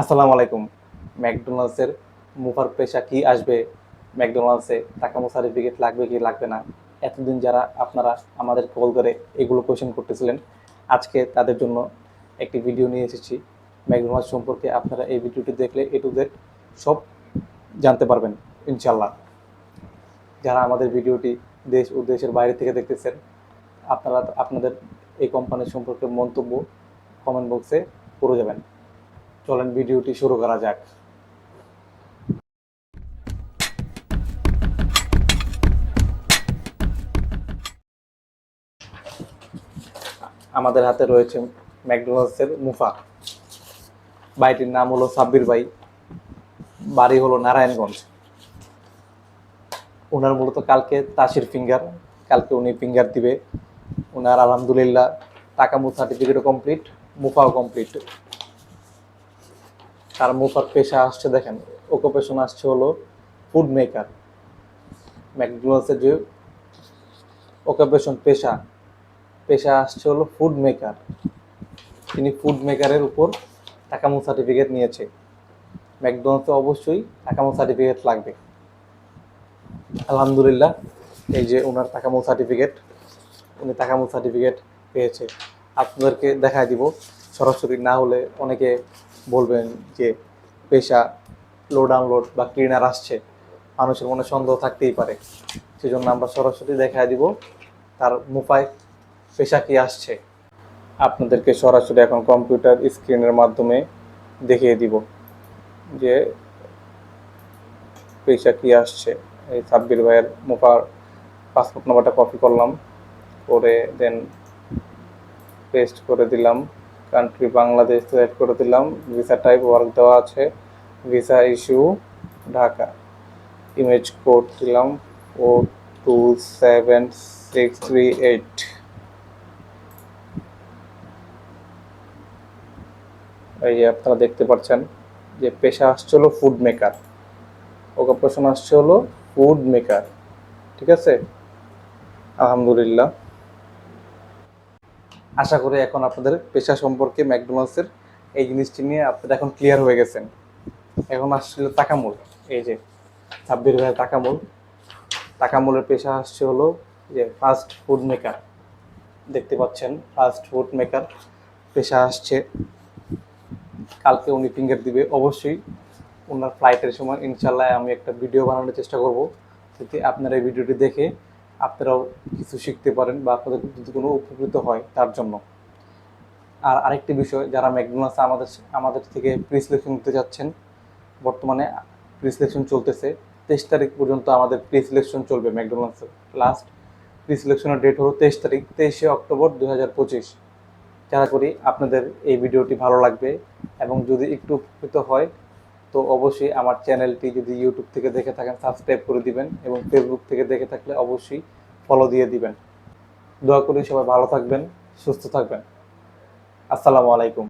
আসসালামু আলাইকুম। ম্যাকডোনাল্ডসের মুফার পেশা কি আসবে? ম্যাকডোনাল্ডসে টাকা মো সার্টিফিকেট লাগবে কি লাগবে না? এতদিন যারা আপনারা আমাদের কল করে এগুলো কোয়েশ্চেন করতেছিলেন, আজকে তাদের জন্য একটি ভিডিও নিয়ে এসেছি। ম্যাকডোনাল্ডস সম্পর্কে আপনারা এই ভিডিওটি দেখলে এ টু জেড সব জানতে পারবেন ইনশাল্লাহ যারা আমাদের ভিডিওটি দেশ ও দেশের বাইরে থেকে দেখতেছেন, আপনারা আপনাদের এই কোম্পানির সম্পর্কে মন্তব্য কমেন্ট বক্সে করে যাবেন। চলেন, ভিডিওটি শুরু করা যাক। আমাদের হাতে রয়েছে ম্যাকডোনাল্ডসের মুফা। বাইটির নাম হলো সাব্বির বাই বাড়ি হলো নারায়ণগঞ্জ। ওনার মূলত কালকে তাসির ফিঙ্গার, কালকে উনি ফিঙ্গার দিবে। ওনার আলহামদুলিল্লাহ টাকা মু সার্টিফিকেটও কমপ্লিট মুফাও কমপ্লিট তার মুফার পেশা আসছে, দেখেন অকুপেশন আসছে হলো ফুড মেকার ম্যাকডোনাল্ডসের যে অকুপেশন পেশা পেশা আসছে হলো ফুড মেকার তিনি ফুড মেকারের উপর টাকামো সার্টিফিকেট নিয়েছে। ম্যাকডোনাল্ডসে অবশ্যই টাকামো সার্টিফিকেট লাগবে। আলহামদুলিল্লাহ, এই যে ওনার টাকামো সার্টিফিকেট উনি টাকামো সার্টিফিকেট পেয়েছে। আপনাদেরকে দেখায় দিব, সরাসরি না হলে অনেকে বলবেন যে পেশা লোড ডাউনলোড বা ক্লিনার আসছে, মানুষের মনে সন্দেহ থাকতেই পারে। সেজন্য আমরা সরাসরি দেখায় দিব তার মুফায় পেশা কি আসছে। আপনাদেরকে সরাসরি এখন কম্পিউটার স্ক্রিনের মাধ্যমে দেখিয়ে দিব যে পেশা কি আসছে। এই সাব্বির ভাইয়ের মুফার পাসপোর্ট নাম্বারটা কপি করলাম, করে দেন পেস্ট করে দিলাম। কান্ট্রি বাংলাদেশ সিলেক্ট করে দিলাম ভিসা টাইপ ওয়ার্ক দেওয়া আছে visa issue Dhaka. Image code দিলাম ও two seven six three eight এই যে আপনারা দেখতে পাচ্ছেন যে পেশা আসছে হলো ফুড মেকার ওকে প্রশ্ন আসছে হলো ফুড মেকার ঠিক আছে? আলহামদুলিল্লাহ। আশা করি এখন আপনাদের পেশা সম্পর্কে ম্যাকডোনাল্ডসের এই জিনিসটি নিয়ে আপনারা এখন ক্লিয়ার হয়ে গেছেন। এখন আসছিল তাকামুল এই যে সাব্বির ভাইয়ের তাকামুল তাকামুলের পেশা আসছে হলো যে ফাস্ট ফুড মেকার দেখতে পাচ্ছেন ফাস্ট ফুড মেকার পেশা আসছে। কালকে উনি ফিঙ্গার দিবে। অবশ্যই ওনার ফ্লাইটের সময় ইনশাল্লাহ আমি একটা ভিডিও বানানোর চেষ্টা করব। যদি আপনারা এই ভিডিওটি দেখে আপনারাও কিছু শিখতে পারেন বা আপনাদের যদি কোনো উপকৃত হয় তার জন্য। আর আরেকটি বিষয়, যারা ম্যাকডোনাল্ডস আমাদের আমাদের থেকে প্রি সিলেকশন নিতে যাচ্ছেন, বর্তমানে প্রি সিলেকশন চলতেছে, তেইশ তারিখ পর্যন্ত আমাদের প্রি সিলেকশন চলবে ম্যাকডোনাল্ডসের লাস্ট। প্রি সিলেকশনের ডেট হলো তেইশ তারিখ, তেইশে অক্টোবর দু হাজার পঁচিশ। যারা করি, আপনাদের এই ভিডিওটি ভালো লাগবে এবং যদি একটু উপকৃত হয় তো অবশ্যই আমার চ্যানেলটি যদি ইউটিউব থেকে দেখে থাকেন সাবস্ক্রাইব করে দিবেন এবং ফেসবুক থেকে দেখে থাকলে অবশ্যই ফলো দিয়ে দিবেন। দোয়া করি সবাই ভালো থাকবেন, সুস্থ থাকবেন। আসসালামু আলাইকুম।